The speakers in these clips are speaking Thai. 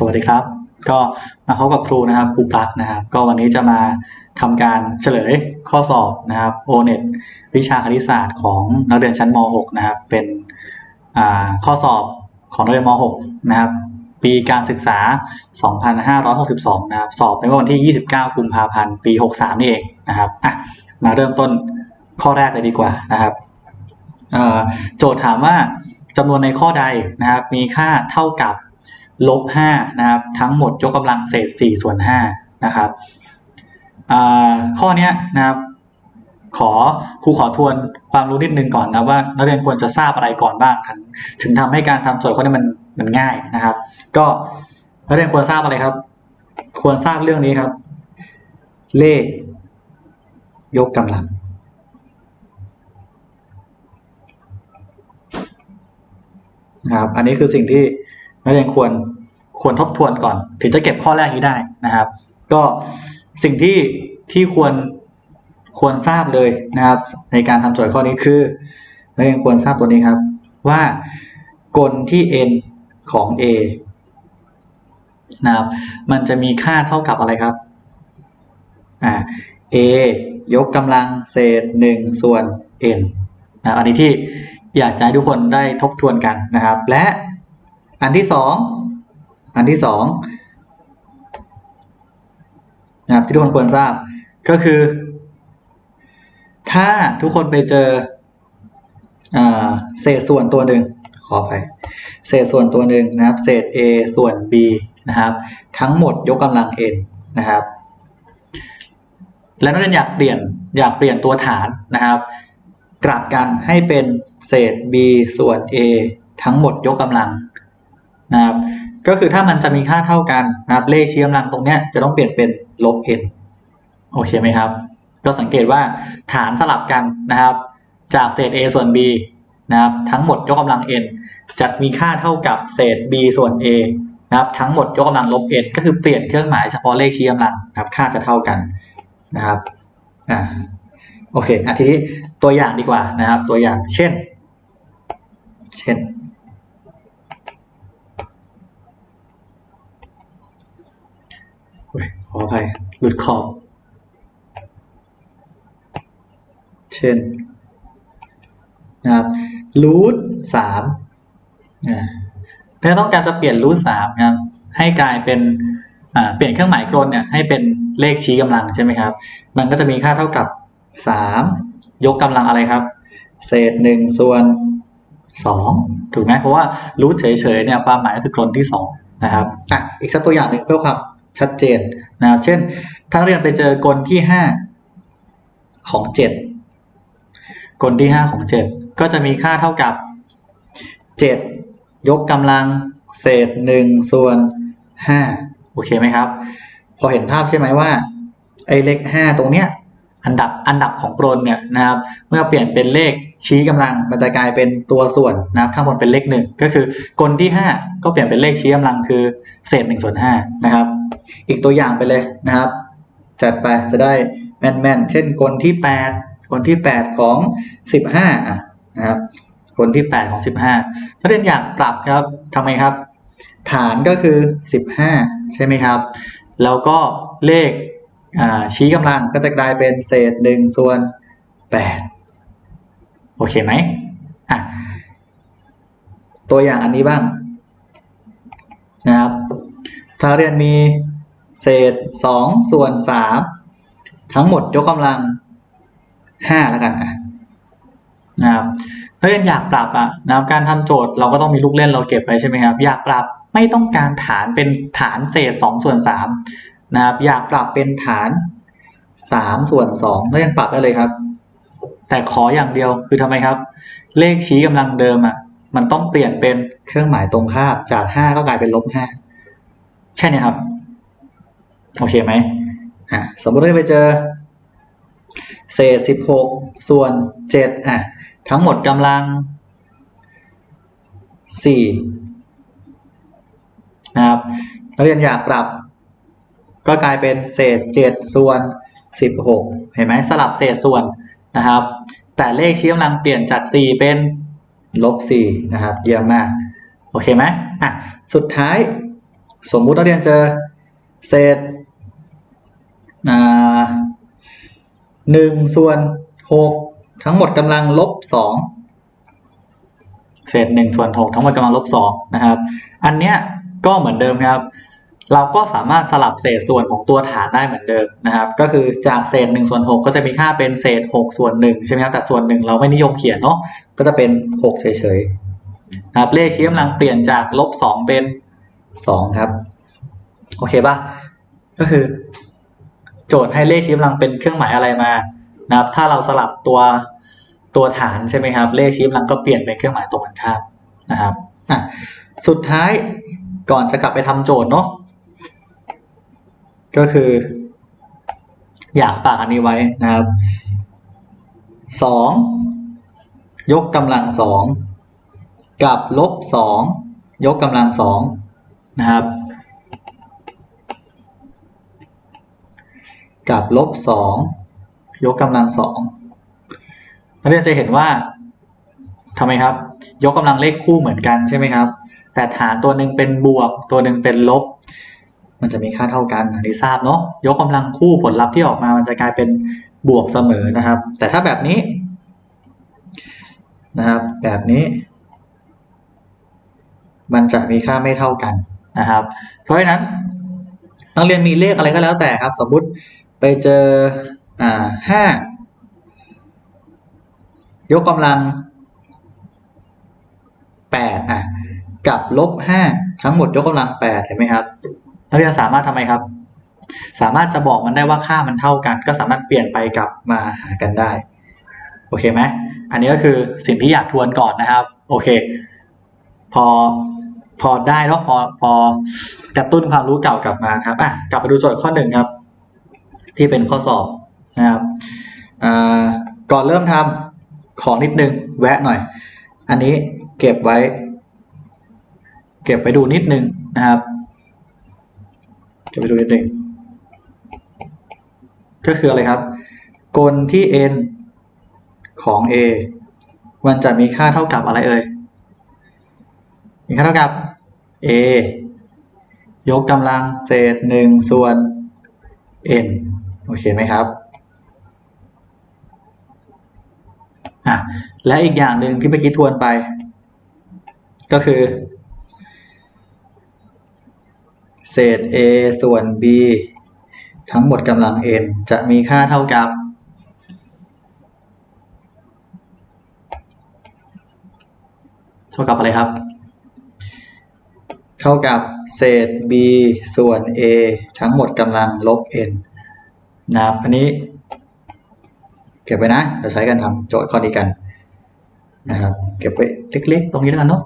สวัสดีครับ ก็มาพบกับครูนะครับครูปลักนะครับ ก็วันนี้จะมาทำการเฉลยข้อสอบนะครับ o n e t วิชาคณิตศาสตร์ของนักเรียนชั้นม .6 นะครับ เป็นข้อสอบของนักเรียนม .6 นะครับ ปีการศึกษา 2562 นะครับ สอบในวันที่ 29 กุมภาพันธ์ ปี 63 นี่เองนะครับอะมาเริ่มต้นข้อแรกเลยดีกว่านะครับโจทย์ถามว่าจำนวนในข้อใดนะครับ มีค่าเท่ากับ ลบ5นะครับทั้งหมดยกกำลังเศษ4ส่วน5นะครับข้อนี้นะครับขอครูขอทวนความรู้นิดนึงก่อนนะว่านักเรียนควรจะทราบอะไรก่อนบ้างถึงถึงทำให้การทำโจทย์ข้อนี้มันมันง่ายนะครับ ก็นักเรียนควรทราบอะไรครับ ควรทราบเรื่องนี้ครับ เลข ยกกำลัง นะครับ อันนี้คือสิ่งที่นักเรียนควร ควรทบทวนก่อน ถึงจะเก็บข้อแรกนี้ได้นะครับ ก็สิ่งที่ที่ควรควรทราบเลยนะครับ ในการทำโจทย์ข้อนี้คือนักเรียนควรทราบตัวนี้ครับ ว่ากลที่ n ของ a นะครับ มันจะมีค่าเท่ากับอะไรครับอ่า a ยกกำลังเศษ 1 ส่วน n นะอันนี้ที่อยากจะให้ทุกคนได้ทบทวนกันนะครับ และอันที่ส อันที่สองนะครับที่ทุกคนควรทราบก็คือ ถ้าทุกคนไปเจออเศษส่วนตัวหนึ่งขออภัยเศษส่วนตัวหนึ่งนะครับ เศษ a ส่วน b นะครับ ทั้งหมดยกกำลัง n นะครับ และนักเรียนอยากเปลี่ยนอยากเปลี่ยนตัวฐานนะครับ กลับกันให้เป็นเศษ b ส่วน a ทั้งหมดยกกำลังนะครับ ก็คือถ้ามันจะมีค่าเท่ากันนะครับเลขชี้กำลังตรงเนี้ยจะต้องเปลี่ยนเป็นลบ n โอเคไหมครับ ก็สังเกตว่าฐานสลับกันนะครับ จากเศษ a ส่วน b นะครับทั้งหมดยกกำลัง n จะมีค่าเท่ากับเศษ b ส่วน a นะครับทั้งหมดยกกำลังลบ n ก็คือเปลี่ยนเครื่องหมายเฉพาะเลขชี้กำลังนะครับค่าจะเท่ากันนะครับอ่าโอเคอะทีนี้ตัวอย่างดีกว่านะครับ ตัวอย่างเช่น เช่น โอ้ย ขออภัยหลุดขอบ เช่นนะครับรูทสามอ่าถ้าต้องการจะเปลี่ยนรูทสามครับให้กลายเป็นเปลี่ยนเครื่องหมายกลเนี่ยให้เป็นเลขชี้กำลังใช่ไหมครับ มันก็จะมีค่าเท่ากับสามยกกำลังอะไรครับ เศษหนึ่งส่วนสองถูกไหมเพราะว่ารูทเฉยๆเนี่ยความหมายก็คือกลที่สองนะครับอะอีกสักตัวอย่างหนึ่งเพื่อความ ชัดเจนนะครับเช่นถ้านเรียนไปเจอกลที่ห้าของเจ็ดกลที่ห้าของเจ็ดก็จะมีค่าเท่ากับเจ็ดยกกำลังเศษหนึ่งส่วนห้าโอเคไหมครับ พอเห็นภาพใช่ไหมว่าไอ้เลขห้าตรงเนี้ยอันดับอันดับของกลเนี่ยนะครับ เมื่อเปลี่ยนเป็นเลข ชี้กำลังมันจะกลายเป็นตัวส่วนนะครับข้างบนเป็นเลขหนึ่งก็คือกลที่ห้าก็เปลี่ยนเป็นเลขชี้กำลังคือเศษหนึ่งส่วนห้านะครับ อีกตัวอย่างไปเลยนะครับ จัดไปจะได้แม่นๆเช่นกลที่แปดกลที่แปดของสิบห้าอะนะครับกลที่แปดของสิบห้าถ้าเรียนอยากปรับครับทำไมครับ ฐานก็คือสิบห้าใช่ไหมครับ แล้วก็เลขชี้กำลังก็จะกลายเป็นเศษหนึ่งส่วนแปด โอเคไหมอะตัวอย่างอันนี้บ้างนะครับถ้าเรียนมีเศษสองส่วนสามทั้งหมดยกกำลังห้าแล้วกันอะนะครับถ้าเรียนอยากปรับอะนะครับการทำโจทย์เราก็ต้องมีลูกเล่นเราเก็บไว้ใช่ไหมครับ อยากปรับไม่ต้องการฐานเป็นฐานเศษสองส่วนสามนะครับอยากปรับเป็นฐานสามส่วนสองนักเรียนปรับได้เลยครับ แต่ขออย่างเดียวคือทำไมครับ เลขชี้กำลังเดิมอะ มันต้องเปลี่ยนเป็นเครื่องหมายตรงข้ามจากห้าก็กลายเป็นลบห้าแค่นี้ครับ โอเคไหมอะสมมติว่าไปเจอ เศษสิบหกส่วนเจ็ดอะ ทั้งหมดกำลังสี่นะครับนักเรียนอยากปรับ ก็กลายเป็นเศษเจ็ดส่วนสิบหกเห็นไหมสลับเศษส่วน นะครับ แต่เลขชี้กำลังเปลี่ยนจากสี่เป็นลบสี่นะครับ เยี่ยมมาก โอเคไหมอะสุดท้ายสมมุตินักเรียนเจอเศษหนึ่งส่วนหกทั้งหมดกำลังลบสองเศษหนึ่งส่วนหกทั้งหมดกำลังลบสองนะครับ อันเนี้ยก็เหมือนเดิมครับ เราก็สามารถสลับเศษส่วนของตัวฐานได้เหมือนเดิมนะครับ ก็คือจากเศษหนึ่งส่วนหกก็จะมีค่าเป็นเศษหกส่วนหนึ่งใช่ไหมครับแต่ส่วนหนึ่งเราไม่นิยมเขียนเนาะก็จะเป็นหกเฉยๆนะครับเลขชี้กำลังเปลี่ยนจากลบสองเป็นสองครับโอเคป่ะก็คือ โจทย์ให้เลขชี้กำลังเป็นเครื่องหมายอะไรมานะครับ ถ้าเราสลับตัวตัวฐานใช่ไหมครับ เลขชี้กำลังก็เปลี่ยนเป็นเครื่องหมายตรงกันข้ามนะครับอะสุดท้ายก่อนจะกลับไปทำโจทย์เนาะ ก็คือ อยากฝากอันนี้ไว้นะครับสองยกกำลังสองกับลบสองยกกำลังสองนะครับ กับลบสองยกกำลังสองนักเรียนจะเห็นว่าทำไมครับ ยกกำลังเลขคู่เหมือนกันใช่ไหมครับ แต่ฐานตัวหนึ่งเป็นบวก ตัวหนึ่งเป็นลบ มันจะมีค่าเท่ากันอันนี้ทราบเนาะยกกำลังคู่ผลลัพธ์ที่ออกมามันจะกลายเป็นบวกเสมอนะครับ แต่ถ้าแบบนี้นะครับ แบบนี้ มันจะมีค่าไม่เท่ากันนะครับ เพราะฉะนั้นนักเรียนมีเลขอะไรก็แล้วแต่ครับ สมมุติไปเจออ่าห้ายกกำลังแปดอะกับลบห้าทั้งหมดยกกำลังแปดเห็นไหมครับ นักเรียนสามารถทำไมครับ สามารถจะบอกมันได้ว่าค่ามันเท่ากัน ก็สามารถเปลี่ยนไปกลับมาหากันได้ โอเคไหมอันนี้ก็คือสิ่งที่อยากทวนก่อนนะครับ โอเค พอพอได้แล้วพอพอกระตุ้นความรู้เก่ากลับมาครับอะกลับไปดูโจทย์ข้อหนึ่งครับ ที่เป็นข้อสอบนะครับก่อนเริ่มทำขอนิดนึงแวะหน่อย อันนี้เก็บไว้ เก็บไปดูนิดนึงนะครับ เก็บไปดูนิดนึงก็คืออะไรครับ กลที่ n ของ a มันจะมีค่าเท่ากับอะไรเอ่ย มีค่าเท่ากับ a ยกกำลังเศษหนึ่งส่วน n โอเคไหมครับอะและอีกอย่างหนึ่งที่เมื่อกี้ทวนไป ก็คือ เศษ a ส่วน b ทั้งหมดกำลัง n จะมีค่าเท่ากับ เท่ากับอะไรครับ เท่ากับเศษ b ส่วน a ทั้งหมดกำลังลบ n นะครับ อันนี้ เก็บไว้นะเราใช้กันทำโจทย์ข้อนี้กันนะครับ เก็บไว้เล็กๆ ตรงนี้แล้วกันเนาะ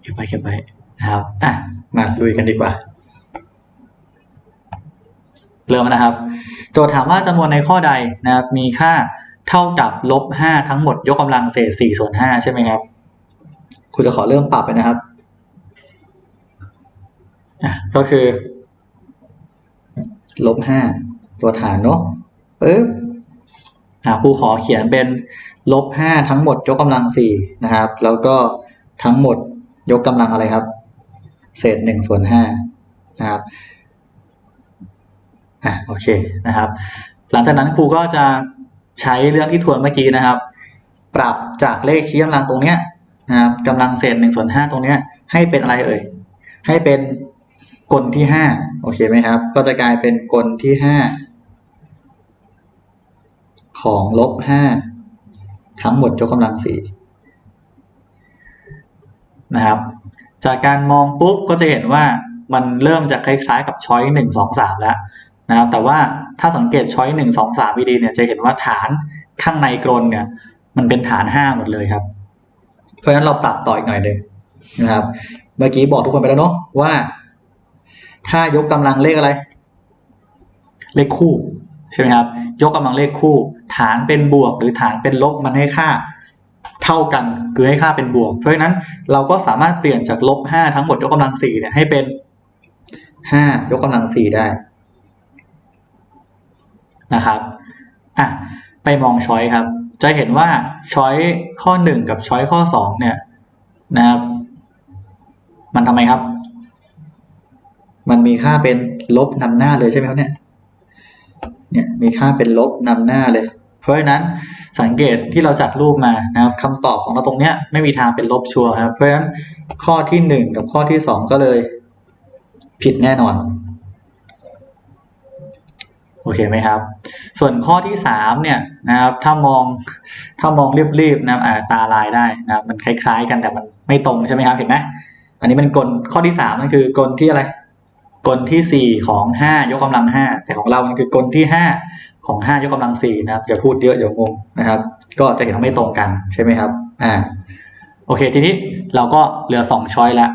เก็บไว้เก็บไว้ นะครับอะมาลุยกันดีกว่า เริ่มนะครับ โจทย์ถามว่าจำนวนในข้อใดนะครับ มีค่าเท่ากับลบห้าทั้งหมดยกกำลังเศษสี่ส่วนห้าใช่ไหมครับครูจะขอเริ่มปรับไปนะครับอะก็คือลบห้าตัวฐานเนาะปึ๊บอะครูขอเขียนเป็นลบห้าทั้งหมดยกกำลังสี่นะครับ แล้วก็ทั้งหมดยกกำลังอะไรครับ เศษหนึ่งส่วนห้านะครับอะโอเคนะครับ หลังจากนั้นครูก็จะใช้เรื่องที่ทวนเมื่อกี้นะครับ ปรับจากเลขชี้กำลังตรงเนี้ยนะครับกำลังเศษหนึ่งส่วนห้าตรงเนี้ย ให้เป็นอะไรเอ่ย ให้เป็นกลที่ห้าโอเคไหมครับ ก็จะกลายเป็นกลที่ห้าของลบห้าทั้งหมดยกกำลังสี่นะครับ จากการมองปุ๊บก็จะเห็นว่ามันเริ่มจะคล้ายๆกับช้อยหนึ่งสองสามแล้วนะครับแต่ว่าถ้าสังเกตช้อยหนึ่งสองสามดีเนี่ยจะเห็นว่าฐานข้างในกรนเนี่ย มันเป็นฐานห้าหมดเลยครับ เพราะฉะนั้นเราปรับต่ออีกหน่อยหนึ่งนะครับ เมื่อกี้บอกทุกคนไปแล้วเนาะว่า ถ้ายกกำลังเลขอะไร เลขคู่ใช่ไหมครับ ยกกำลังเลขคู่ ฐานเป็นบวกหรือฐานเป็นลบมันให้ค่า เท่ากันคือให้ค่าเป็นบวก เพราะฉะนั้นเราก็สามารถเปลี่ยนจากลบห้าทั้งหมดยกกำลังสี่เนี่ยให้เป็นห้ายกกำลังสี่ได้นะครับอะไปมองช้อยครับ จะเห็นว่าช้อยข้อหนึ่งกับช้อยข้อสองเนี่ยนะครับมันทำไมครับ มันมีค่าเป็นลบนำหน้าเลยใช่ไหมครับเนี่ยเนี่ยมีค่าเป็นลบนำหน้าเลย ราะฉะนั้นสังเกตที่เราจัดรูปมานะครับคำตอบของเราตรงเนี้ยไม่มีทางเป็นลบชัวร์ครับเพราะฉะนั้นข้อที่หนึ่งกับข้อที่สองก็เลย ผิดแน่นอนโอเคไหมครับ ส่วนข้อที่สามเนี่ยนะครับถ้ามองถ้ามองรีบๆนะอ่าตาลายได้นะครับมันคล้ายๆ กันแต่มันไม่ตรงใช่ไหมครับเห็นไหมอันนี้เป็นกลข้อที่สามนั่นคือกลที่อะไรกลที่สี่ของห้ายกกำลังห้าแต่ของเรามันคือกลที่ห้า ของห้ายกกำลังสี่นะครับจะพูดเยอะเดี๋ยวงงนะครับ ก็จะเห็นว่าไม่ตรงกันใช่ไหมครับอ่าโอเค ทีนี้เราก็เหลือสองช้อยแล้ว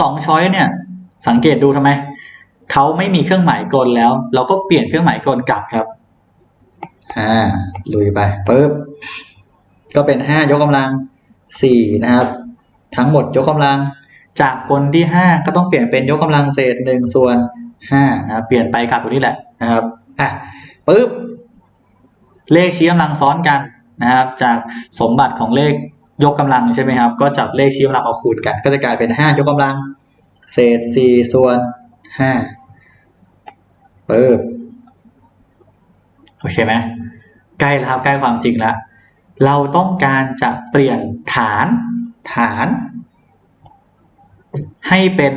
สองช้อยเนี่ย สังเกตดูทำไมเขาไม่มีเครื่องหมายกลแล้ว เราก็เปลี่ยนเครื่องหมายกลกลับครับอ่าลุยไปปึ๊บก็เป็นห้ายกกำลังสี่นะครับ ทั้งหมดยกกำลัง จากกลที่ห้าก็ต้องเปลี่ยนเป็นยกกำลังเศษหนึ่งส่วนห้านะครับเปลี่ยนไปกลับตรงนี้แหละนะครับ อะปึ๊บเลขชี้กำลังซ้อนกันนะครับ จากสมบัติของเลขยกกำลังใช่ไหมครับ ก็จับเลขชี้กำลังมาคูณกัน ก็จะกลายเป็นห้ายกกำลัง เศษสี่ส่วนห้าปึ๊บโอเคไหมใกล้แล้วครับใกล้ความจริงแล้ว เราต้องการจะเปลี่ยนฐานฐาน ให้เป็น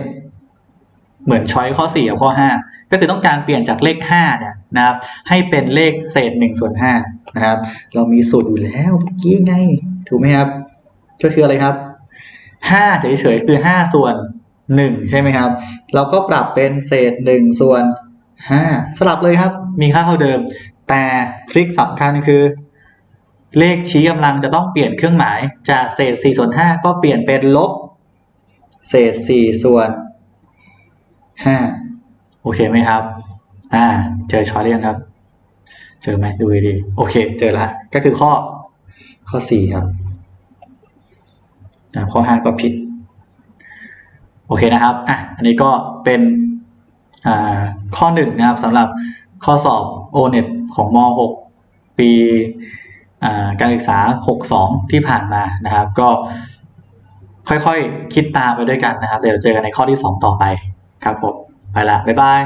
เหมือนช้อยข้อ4กับข้อ 5 ก็คือต้องการเปลี่ยนจากเลข5เนี่ยนะครับ ให้เป็นเลขเศษ1ส่วน5นะครับ เรามีสูตรอยู่แล้วเมื่อกี้ไง ถูกไหมครับ ก็คืออะไรครับ5เฉยๆคือ 5 ส่วน 1 ใช่ไหมครับ เราก็ปรับเป็นเศษ 1 ส่วน 5 สลับเลยครับ มีค่าเท่าเดิม แต่ทริคสำคัญคือ เลขชี้กำลังจะต้องเปลี่ยนเครื่องหมาย จากเศษ4ส่วน5ก็เปลี่ยนเป็นลบเศษ4ส่วน 5โอเคไหมครับ อ่า เจอช้อยหรือยังครับ เจอไหมดูดีโอเค เจอละก็คือข้อข้อ4ครับนะข้อ5ก็ผิด โอเคนะครับอะอันนี้ก็เป็นอ่าข้อหนึ่งนะครับสำหรับข้อสอบ O-NET ของม .6 ปีอ่าการศึกษา 62 ที่ผ่านมานะครับ ก็ค่อยๆคิดตามไปด้วยกันนะครับ เดี๋ยวเจอกันในข้อที่ 2 ต่อไป ครับผม ไปละ บ๊ายบาย